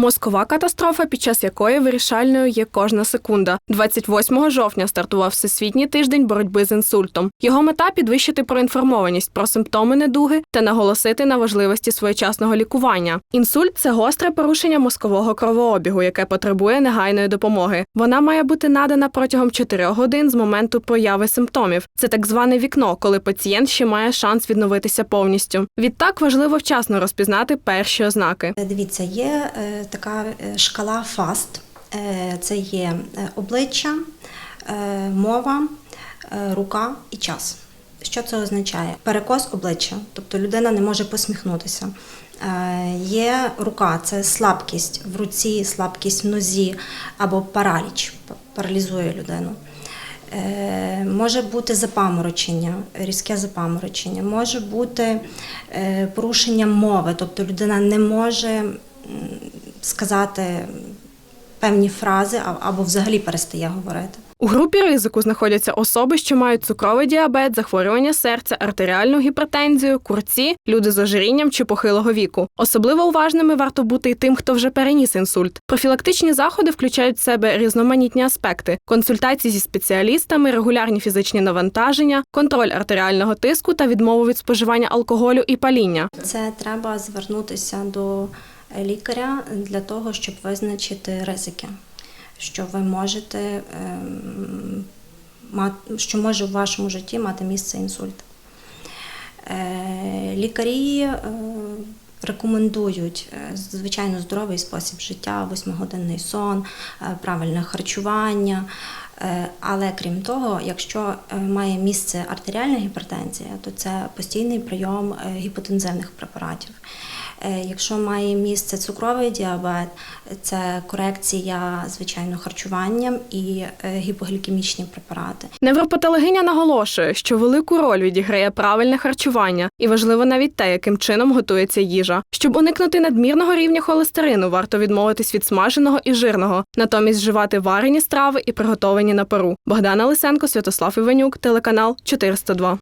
Мозкова катастрофа, під час якої вирішальною є кожна секунда. 28 жовтня стартував всесвітній тиждень боротьби з інсультом. Його мета підвищити проінформованість про симптоми недуги та наголосити на важливості своєчасного лікування. Інсульт це гостре порушення мозкового кровообігу, яке потребує негайної допомоги. Вона має бути надана протягом 4 годин з моменту появи симптомів. Це так зване вікно, коли пацієнт ще має шанс відновитися повністю. Відтак важливо вчасно розпізнати перші ознаки. Дивіться, є е, така е, шкала FAST. Е, Це є е, обличчя, мова, рука і час. Що це означає? Перекос обличчя, тобто людина не може посміхнутися. Є рука, це слабкість в руці, слабкість в нозі або параліч, паралізує людину. Може бути запаморочення, різке запаморочення, може бути порушення мови, тобто людина не може сказати певні фрази або взагалі перестає говорити. У групі ризику знаходяться особи, що мають цукровий діабет, захворювання серця, артеріальну гіпертензію, курці, люди з ожирінням чи похилого віку. Особливо уважними варто бути й тим, хто вже переніс інсульт. Профілактичні заходи включають в себе різноманітні аспекти: консультації зі спеціалістами, регулярні фізичні навантаження, контроль артеріального тиску та відмову від споживання алкоголю і паління. Це треба звернутися до лікаря для того, щоб визначити ризики, що ви можете ем, що може в вашому житті мати місце інсульт. Е, Лікарі е, рекомендують е, звичайно здоровий спосіб життя, восьмигодинний сон, правильне харчування. Але крім того, якщо має місце артеріальна гіпертензія, то це постійний прийом гіпотензивних препаратів. Е, Якщо має місце цукровий діабет, це корекція, звичайно, харчуванням і е, гіпоглікемічні препарати. Невропатологиня наголошує, що велику роль відіграє правильне харчування, і важливо навіть те, яким чином готується їжа. Щоб уникнути надмірного рівня холестерину, варто відмовитись від смаженого і жирного, натомість вживати варені страви і приготовані на пару. Богдана Лисенко, Святослав Іванюк, телеканал 402.